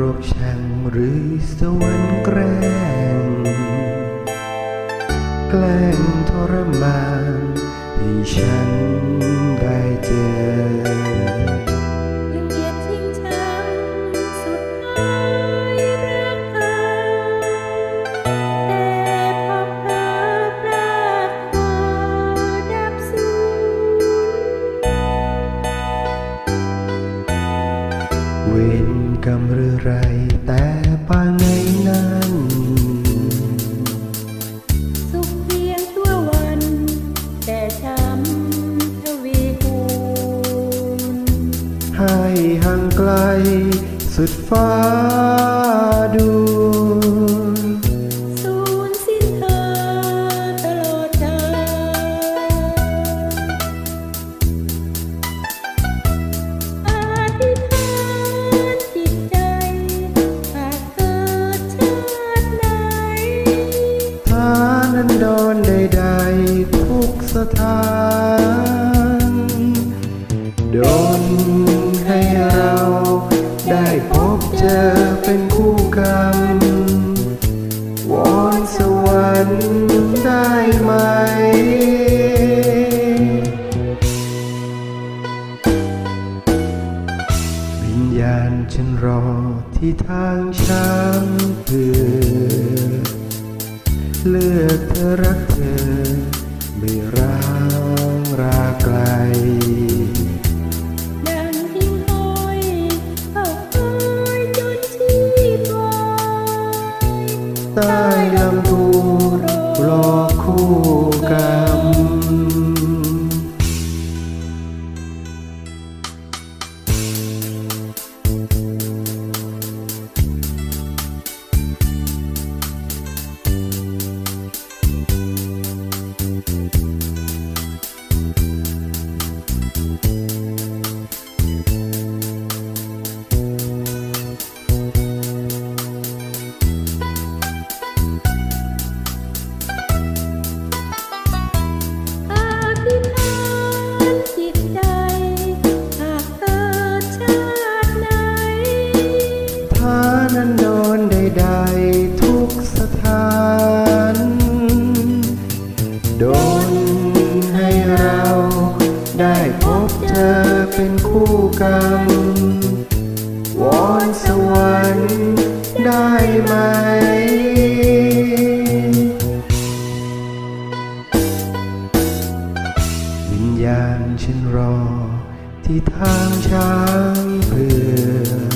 รกชังหรือสวรรค์แกล้งแกล้งทรมาน กรรมหรือไรแต่ปางไงนั้นสุขเพียงชั่ววัน แต่ช้ำทวีคูณให้ห่างไกลสุดฟ้าดู สถานโดนให้เราได้พบเจอเป็นคู่กรรม วอนสวรรค์ได้ไหมวิญญาณฉันรอที่ทางช้างเผือเลือกเธอรักเธอ ใต้ลำพูรอคู่กัน นั้นโดนใดๆทุกสถาน โดนให้เราได้พบเจอเป็นคู่กรรม วอนสวรรค์ได้ไหมวิญญาณฉันรอที่ทางช้างเผือ